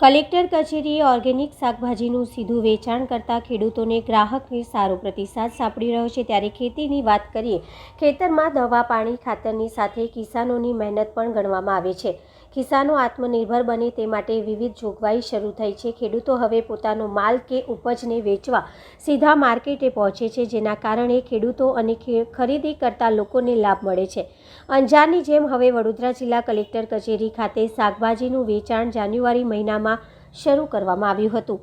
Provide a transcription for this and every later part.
Collector કચેરીએ organic શાકભાજીનું સીધું વેચાણ કરતા ખેડૂતોને ગ્રાહકને સારો પ્રતિસાદ સાંપડી રહ્યો છે. ત્યારે ખેતીની વાત કરીએ, ખેતરમાં દવા, પાણી ખાતરની સાથે કિસાનોની મહેનત પણ ગણવામાં આવે છે. કિસાનો આત્મનિર્ભર બને તે માટે વિવિધ જોગવાઈ શરૂ થઈ છે. ખેડૂતો હવે પોતાનો માલ કે ઉપજને વેચવા સીધા માર્કેટે પહોંચે છે, જેના કારણે ખેડૂતો અને ખરીદી કરતા લોકોને લાભ મળે છે. અંજારની જેમ હવે વડોદરા જિલ્લા કલેક્ટર કચેરી ખાતે શાકભાજીનું વેચાણ જાન્યુઆરી મહિનામાં શરૂ કરવામાં આવ્યું હતું.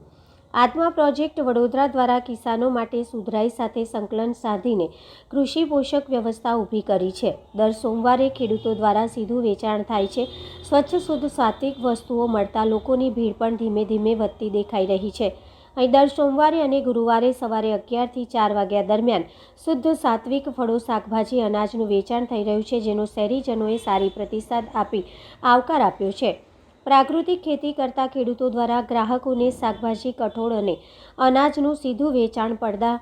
આત્મા પ્રોજેક્ટ વડોદરા દ્વારા કિસાનો માટે સુધરાઈ સાથે સંકલન સાધીને કૃષિ પોષક વ્યવસ્થા ઊભી કરી છે. દર સોમવારે ખેડૂતો દ્વારા સીધું વેચાણ થાય છે. સ્વચ્છ, શુદ્ધ સાત્વિક વસ્તુઓ મળતા લોકોની ભીડ પણ ધીમે ધીમે વધતી દેખાઈ રહી છે. અહીં દર સોમવારે અને ગુરુવારે સવારે અગિયારથી ચાર વાગ્યા દરમિયાન શુદ્ધ સાત્વિક ફળો, શાકભાજી, અનાજનું વેચાણ થઈ રહ્યું છે, જેનો શહેરીજનોએ સારી પ્રતિસાદ આપી, આવકાર આપ્યો છે. પ્રાકૃતિક ખેતી કરતા ખેડૂતો દ્વારા ગ્રાહકોને શાકભાજી, કઠોળ અને અનાજનું સીધું વેચાણ પડદા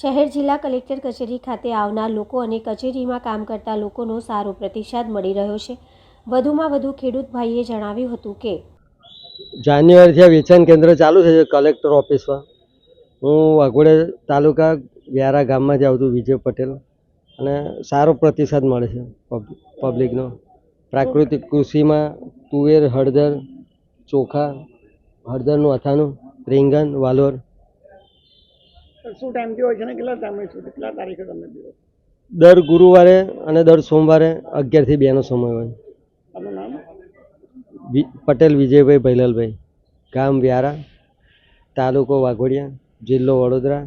શહેર જિલ્લા કલેક્ટર કચેરી ખાતે આવનાર લોકો અને કચેરીમાં કામ કરતા લોકોનો સારો પ્રતિસાદ મળી રહ્યો છે. વધુમાં વધુ ખેડૂત ભાઈએ જણાવ્યું હતું કે જાન્યુઆરીથી આ વેચાણ કેન્દ્ર ચાલુ છે કલેક્ટર ઓફિસમાં. હું વાઘોડે તાલુકા વ્યારા ગામમાંથી આવતું વિજય પટેલ. અને સારો પ્રતિસાદ મળે છે પબ- પબ્લિકનો. પ્રાકૃતિક કૃષિમાં તુવેર હળદર ચોખા હળદરનું અથાણું રીંગણ વાલોર. શું ટાઈમ થયો છે ને? કેટલા ટાઈમે છે? કેટલા તારીખે તમને દિવસ દર ગુરુવારે અને દર સોમવારે અગિયારથી બેનો સમય હોય. આપનું નામ? વિ- પટેલ વિજયભાઈ ભૈલલભાઈ. ગામ વ્યારા તાલુકો વાઘોડિયા જિલ્લો વડોદરા.